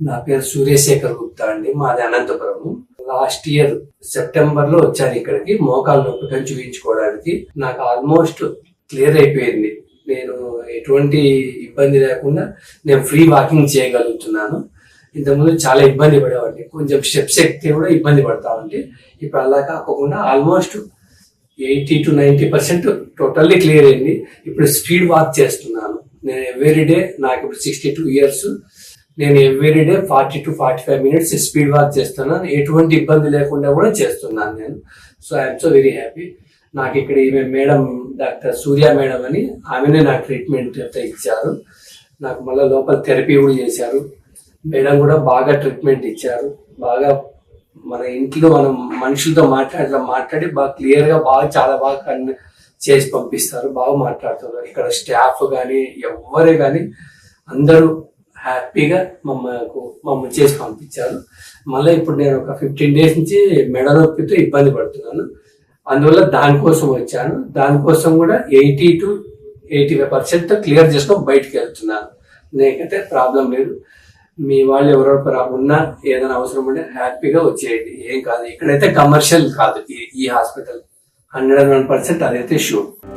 నా పేరు సూర్యశేఖర్ గుప్తా అండి. మాది అనంతపురం లాస్ట్ ఇయర్ సెప్టెంబర్లో వచ్చాను ఇక్కడికి. మోకాలు నొప్పికని చూపించుకోవడానికి. నాకు ఆల్మోస్ట్ క్లియర్ అయిపోయింది. నేను ఎటువంటి ఇబ్బంది లేకుండా నేను ఫ్రీ వాకింగ్ చేయగలుగుతున్నాను. ఇంతకుముందు చాలా ఇబ్బంది పడేవాడిని. కొంచెం స్టెప్స్ ఎక్కితే కూడా ఇబ్బంది పడతా ఉంటే ఇప్పుడు అలా కాకుండా almost eighty to ninety percent totally clear అయింది. ఇప్పుడు స్పీడ్ వాక్ చేస్తున్నాను. నేను ఎవ్రీడే నాకు ఇప్పుడు సిక్స్టీ టూ ఇయర్స్ నేను everyday forty to forty five minutes speed walk చేస్తున్నాను. ఎటువంటి ఇబ్బంది లేకుండా కూడా చేస్తున్నాను నేను. So I'm so very happy నాకు ఇక్కడ ఈమె మేడం డాక్టర్ సూర్య మేడం అని ఆమెనే నాకు ట్రీట్మెంట్ అయితే ఇచ్చారు. నాకు మళ్ళీ లోపల థెరపీ కూడా చేశారు. మేడం కూడా బాగా ట్రీట్మెంట్ ఇచ్చారు. బాగా మన ఇంట్లో మనం మనుషులతో మాట్లాడటం మాట్లాడి బాగా క్లియర్గా బాగా చాలా బాగా కన్- చేసి పంపిస్తారు. బాగా మాట్లాడుతారు ఇక్కడ స్టాఫ్ కానీ ఎవ్వరే కానీ అందరూ హ్యాపీగా మమ్మకు మమ్మల్ని చేసి పంపించారు. మళ్ళీ ఇప్పుడు నేను ఒక ఫిఫ్టీన్ డేస్ నుంచి మెడ నొప్పితో ఇబ్బంది పడుతున్నాను. అందువల్ల దానికోసం వచ్చాను. దానికోసం కూడా eighty to eighty five percent clear చేసుకొని బయటికి వెళ్తున్నాను. నేకైతే ప్రాబ్లం లేదు. మీ వాళ్ళు ఎవరెవరు ఉన్నా ఏదైనా అవసరం ఉంటే హ్యాపీగా వచ్చేయండి. ఏం కాదు. ఇక్కడైతే కమర్షియల్ కాదు ఈ- ఈ hospital. Hundred and one percent అదైతే షూర్